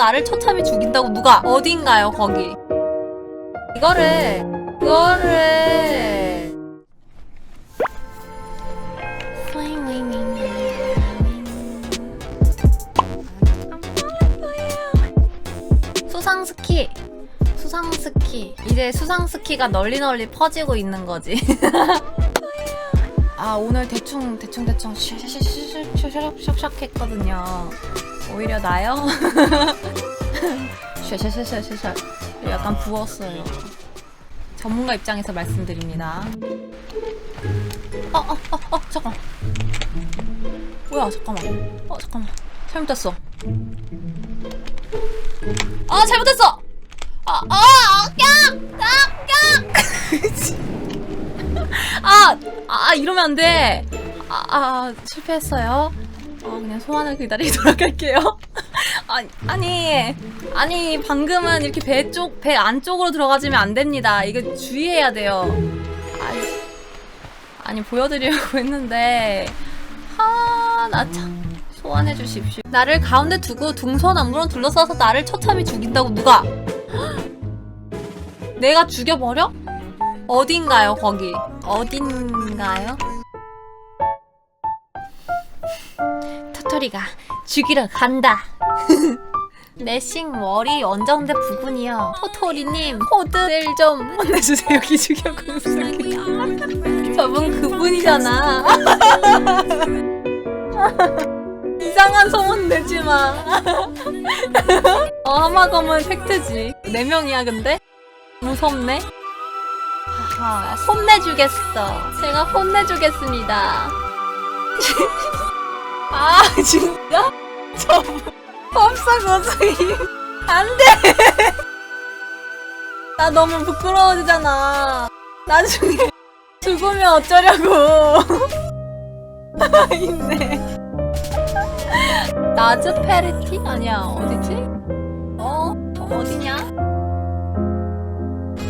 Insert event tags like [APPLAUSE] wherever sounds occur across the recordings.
나를 처참히 죽인다고 누가 어딘가요 거기 이거를 이거를 수상 스키 수상 스키 이제 수상 스키가 널리 널리 퍼지고 있는 거지 아 오늘 대충 대충 대충 샥샥샥샥 했거든요 오히려 나요 [LAUGHS] 샤샤샤샤샤 약간 부었어요 전문가 입장에서 말씀드립니다 어어어 어, 어, 잠깐 뭐야 잠깐만 어 잠깐만 잘못했어 아 잘못했어 아, 아, 깍! 깍! 깍! 아, 아, 이러면 안 돼. 아, 아, 실패했어요. 어, 그냥 소환을 기다리도록 할게요. [LAUGHS] 아, 아니, 아니, 방금은 이렇게 배 쪽, 배 안쪽으로 들어가지면 안 됩니다. 이거 주의해야 돼요. 아니, 아니 보여드리려고 [LAUGHS] 했는데, 아, 나 참. 소환해 주십시오. 나를 가운데 두고 둥소나무로 둘러싸서 나를 처참히 죽인다고 누가? [GASPS] 내가 죽여버려? 어딘가요, 거기? 어딘가요? 토토리가 죽이러 간다. [LAUGHS] 내싱 머리 원정대 부분이요. 토토리님 코드를 좀 혼내주세요. 기죽여 공수기. 저분 그분이잖아. [LAUGHS] 이상한 소문 내지 마. [LAUGHS] 어, 하마검은 팩트지. 네 명이야, 근데? 무섭네? 하하, 혼내주겠어. 제가 혼내주겠습니다. 아, 진짜? 저, 법사 고수임. 안 돼! 나 너무 부끄러워지잖아. 나중에 죽으면 어쩌려고. [LAUGHS] 있네. 나즈페리티? 아니야, 어디지? 어? 어디냐?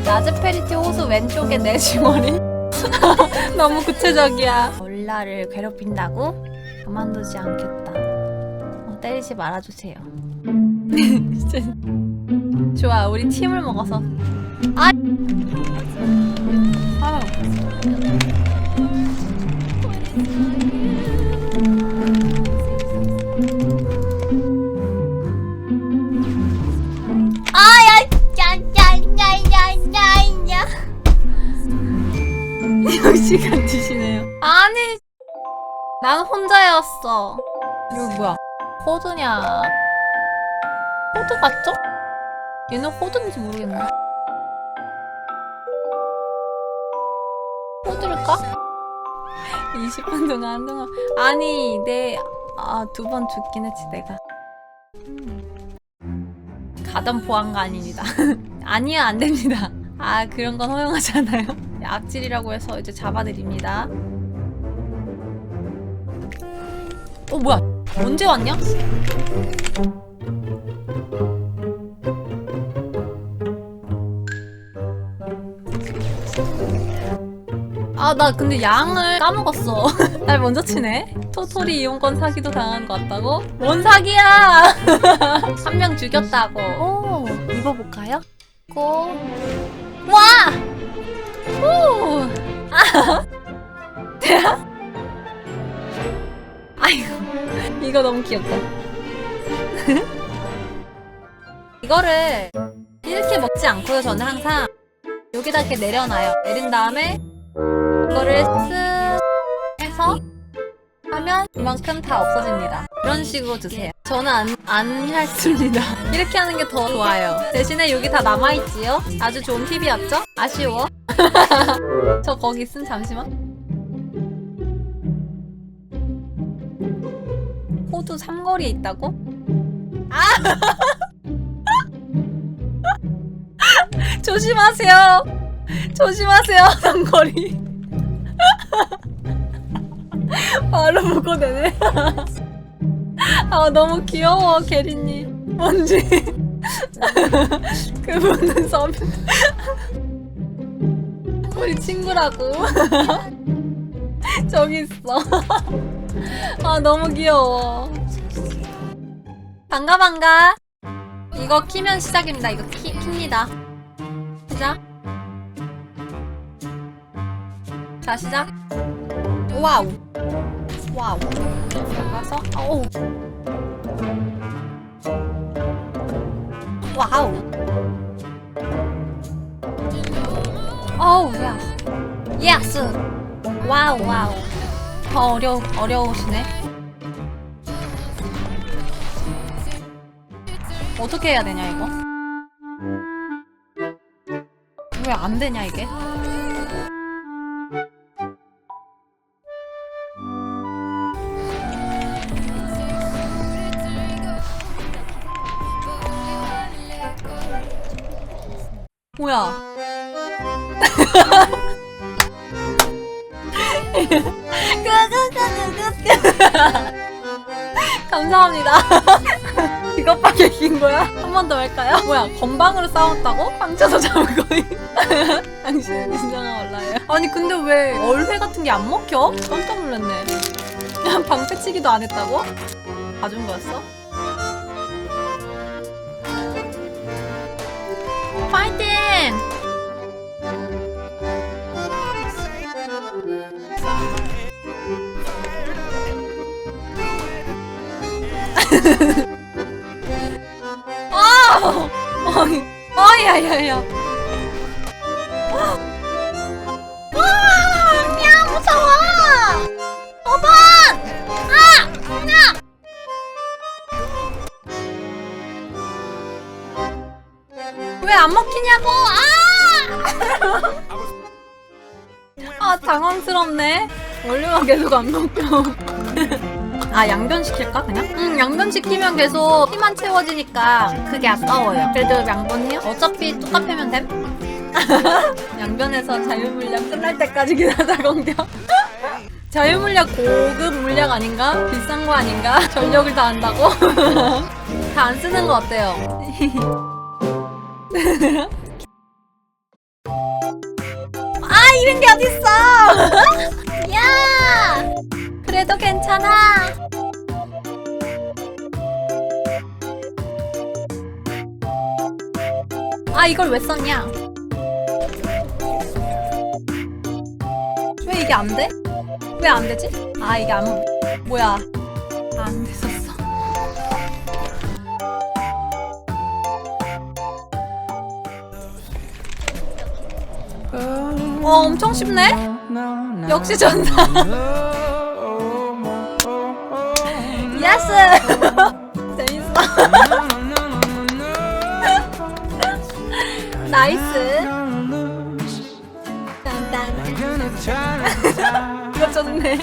나즈페리티 호수 왼쪽에 내 주머니? [LAUGHS] 너무 구체적이야. 올라를 괴롭힌다고? 가만두지 않겠다. 어, 때리지 말아주세요. [LAUGHS] 좋아, 우리 팀을 먹어서. 아! 아. [LAUGHS] 시간 드시네요. 아니, 난 혼자였어. 이거 뭐야? 호두냐? 호두 같죠? 얘는 호두인지 모르겠네. 호두일까? 20분 동안 한동안 아니 내아두 번 죽긴 했지 내가 가던 보안가 아닙니다. [LAUGHS] 아니야, 안 됩니다. 아, 그런 건 허용하지 않아요. 악질이라고 해서 이제 잡아드립니다. 어, 뭐야? 언제 왔냐? 아, 나 근데 양을 까먹었어. [LAUGHS] 날 먼저 치네? 토토리 이용권 사기도 당한 것 같다고? 뭔 사기야! [LAUGHS] 한 명 죽였다고. 오, 입어볼까요? 고. 와! 오! 아! 이거 너무 귀엽다. [LAUGHS] 이거를 이렇게 먹지 않고요, 저는 항상 여기다 이렇게 내려놔요. 내린 다음에 이거를 쓱 해서 하면 이만큼 다 없어집니다. 이런 식으로 드세요. 저는 안, 안 핥습니다. [LAUGHS] 이렇게 하는 게 더 좋아요. 대신에 여기 다 남아있지요? 아주 좋은 팁이었죠? 아쉬워. [LAUGHS] 저 거기 있음 잠시만. 호두 삼거리에 있다고? 아! [LAUGHS] 조심하세요. 조심하세요, 삼거리. [LAUGHS] 바로 묶어내네. [LAUGHS] 아 너무 귀여워 게리님. 뭔지 그분은 서비 우리 친구라고. [LAUGHS] 저기 있어. [LAUGHS] 아 너무 귀여워. 반가 반가. 이거 키면 시작입니다. 이거 키, 킵니다. 시작. 자, 시작. 와우. 와우. 들어가서, 어우. 와우. 어우, 야. 예스. 와우, 와우. 더 어려, 어려우시네. 어떻게 해야 되냐, 이거? 왜 안 되냐, 이게? 뭐야? [LAUGHS] [LAUGHS] 감사합니다. [LAUGHS] 이것밖에 이긴 거야? 한 번 더 할까요? 뭐야, 건방으로 싸웠다고? 상처도 잡은 거임? 당신 진정한 얼라예요. 아니, 근데 왜 얼회 같은 게 안 먹혀? 깜짝 놀랐네. [LAUGHS] 그냥 방패치기도 안 했다고? 봐준 거였어? 파이팅! 어이야야야. 와! 야, 무서워! 5번! 아! 야! 왜 안 먹히냐고! 아! 아, 당황스럽네. 원료가 계속 안 먹혀. 아 양변 시킬까 그냥? 응 양변 시키면 계속 피만 채워지니까 그게 아까워요 그래도 양변해요? 어차피 똑같으면 됨? [LAUGHS] 양변에서 자유물약 끝날 때까지 기다다 공격 자유물약 고급 물약 아닌가? 비싼 거 아닌가? [LAUGHS] 전력을 다 한다고? [LAUGHS] 다 안 쓰는 거 어때요? 아 이런 게 어딨어 야 그래도 괜찮아. 아, 이걸 왜 썼냐? 왜 이게 안 돼? 왜 안 되지? 아, 이게 안, 뭐야. 아, 안 됐었어. 어, 엄청 쉽네? 역시 전 [LAUGHS] 사. 예스! 재밌어. 나이스. 딴딴. 이거 좋네.